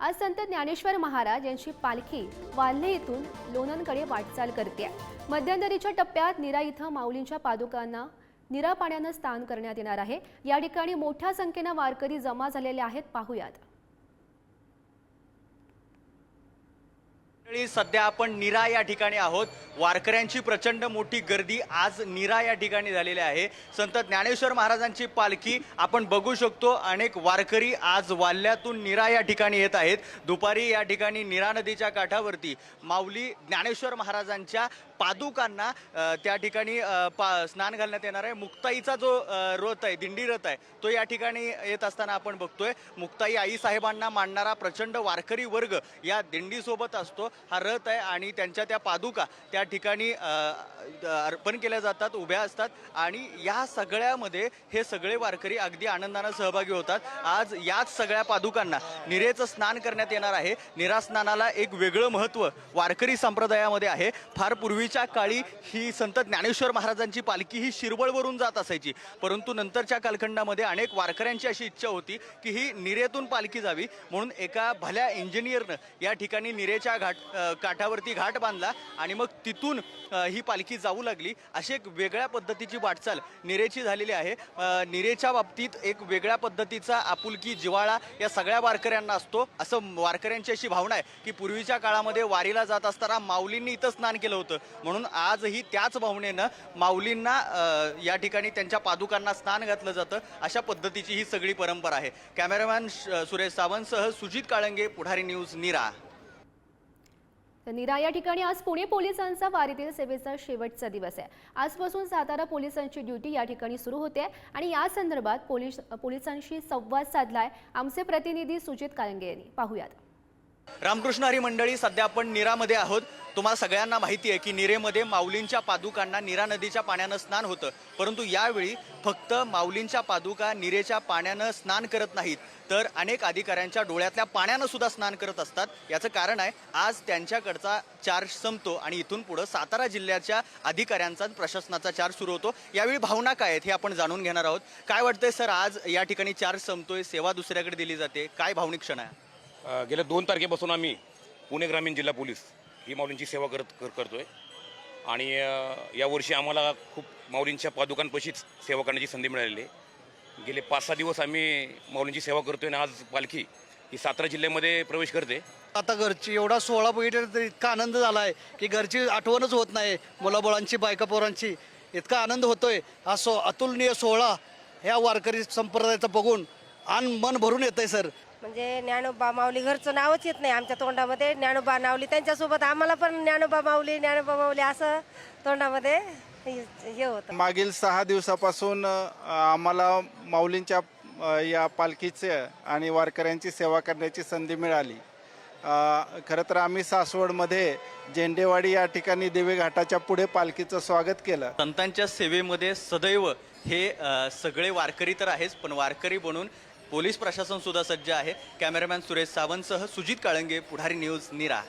आज संत ज्ञानेश्वर महाराज यांची पालखी वाल्हे इथून लोणंदकडे वाटचाल करते. मध्यंतरीच्या टप्प्यात निरा इथं माऊलींच्या पादुकांना निरा पाण्यानं स्नान करण्यात येणार आहे. या ठिकाणी मोठ्या संख्येनं वारकरी जमा झालेले आहेत. पाहुयात मंडळी, सध्या आपण निरा या ठिकाणी आहोत. वारकऱ्यांची प्रचंड मोठी गर्दी आज निरा या ठिकाणी झालेली आहे. संत ज्ञानेश्वर महाराजांची पालखी आपण बघू शकतो. अनेक वारकरी आज वाल्ल्यातून निरा या ठिकाणी येत आहेत. दुपारी या ठिकाणी निरा नदीच्या काठावरती माऊली ज्ञानेश्वर महाराजांच्या पादुकांना त्या ठिकाणी पा स्नान घालण्यात येणार आहे. मुक्ताईचा जो रथ आहे दिंडी रथ आहे तो या ठिकाणी येत असताना आपण बघतोय. मुक्ताई आई साहेबांना प्रचंड वारकरी वर्ग या दिंडीसोबत असतो. हा रथ आहे आणि त्यांच्या त्या पादुका त्या ठिकाणी अर्पण केल्या जातात उभ्या असतात आणि या सगळ्यामध्ये हे सगळे वारकरी अगदी आनंदानं सहभागी होतात. आज याच सगळ्या पादुकांना निरेचं स्नान करण्यात येणार आहे. निरा स्नानाला एक वेगळं महत्त्व वारकरी संप्रदायामध्ये आहे. फार पूर्वीच्या काळी ही संत ज्ञानेश्वर महाराजांची पालखी ही शिरवळवरून जात असायची. परंतु नंतरच्या कालखंडामध्ये अनेक वारकऱ्यांची अशी इच्छा होती की ही निरेतून पालखी जावी. म्हणून एका भल्या इंजिनियरनं या ठिकाणी निरेच्या घाट काठावरती घाट बांधला आणि मग तिथून ही पालखी जाऊ लागली. अशी एक वेगळ्या पद्धतीची वाटचाल निरेची झालेली आहे. निरेच्या बाबतीत एक वेगळ्या पद्धतीचा आपुलकी जिव्हाळा या सगळ्या वारकऱ्यांना असतो. असं वारकऱ्यांची अशी भावना आहे की पूर्वीच्या काळामध्ये वारीला जात असताना माऊलींनी इथं स्नान केलं होतं. म्हणून आजही त्याच भावनेनं माऊलींना या ठिकाणी त्यांच्या पादुकांना स्नान घातलं जातं. अशा पद्धतीची ही सगळी परंपरा आहे. कॅमेरामॅन श- सुरेश सावंतसह सुजित काळंगे पुढारी न्यूज निरा. तर या ठिकाणी आज पुणे पोलिसांचा वारीतील सेवेचा शेवटचा दिवस आहे. आजपासून सातारा पोलिसांची ड्युटी या ठिकाणी सुरू होते आणि या संदर्भात पोलीस पोलिसांशी संवाद साधलाय. आमचे प्रतिनिधी सुजित काळंगे यांनी पाहूयात. रामकृष्ण हरी मंडळी सध्या आपण निरामध्ये आहोत. तुम्हाला सगळ्यांना माहिती आहे की निरेमध्ये माऊलींच्या पादुकांना निरा नदीच्या पाण्यानं स्नान होतं. परंतु यावेळी फक्त माऊलींच्या पादुका निरेच्या पाण्यानं स्नान करत नाहीत. तर अनेक अधिकाऱ्यांच्या डोळ्यातल्या पाण्यानं सुद्धा स्नान करत असतात. याचं कारण आहे आज त्यांच्याकडचा चार्ज संपतो आणि इथून पुढं सातारा जिल्ह्याच्या अधिकाऱ्यांचा प्रशासनाचा चार्ज सुरू होतो. यावेळी भावना काय आहेत हे आपण जाणून घेणार आहोत. काय वाटतंय सर आज या ठिकाणी चार्ज संपतोय सेवा दुसऱ्याकडे दिली जाते? काय भावनिक क्षण आहे? गेल्या दोन तारखेपासून आम्ही पुणे ग्रामीण जिल्हा पोलीस ही माऊलींची सेवा करत कर आहे आणि यावर्षी आम्हाला खूप माऊलींच्या पादुकांपाशीच सेवा करण्याची संधी मिळालेली आहे. गेले पाच सहा दिवस आम्ही माऊलींची सेवा करतोय आणि आज पालखी ही सातारा जिल्ह्यामध्ये प्रवेश करते. आता घरची एवढा सोहळा बघितला तर इतका आनंद झाला आहे की घरची आठवणच होत नाही. मुलाबळांची बायका पोरांची इतका आनंद होतोय. हा सो अतुलनीय सोहळा ह्या वारकरी संप्रदायाचा बघून आन मन भरून येत आहे सर. म्हणजे ज्ञानोबा माऊली घरचं नावच येत नाही आमच्या तोंडामध्ये. ज्ञानोबा माऊली त्यांच्यासोबत आम्हाला पण ज्ञानोबा माऊली ज्ञानोबा माऊली असं तोंडामध्ये हे होतं. मागील सहा दिवसापासून आम्हाला माऊलींच्या या पालखीचे आणि वारकऱ्यांची सेवा करण्याची संधी मिळाली. खरं तर आम्ही सासवडमध्ये झेंडेवाडी या ठिकाणी दिवे घाटाच्या पुढे पालखीचं स्वागत केलं. संतांच्या सेवेमध्ये सदैव हे सगळे वारकरी तर आहेच पण वारकरी बनून पोलीस प्रशासन सुद्धा सज्ज आहे. कॅमेरामॅन सुरेश सावंतसह सुजित काळंगे पुढारी न्यूज निरा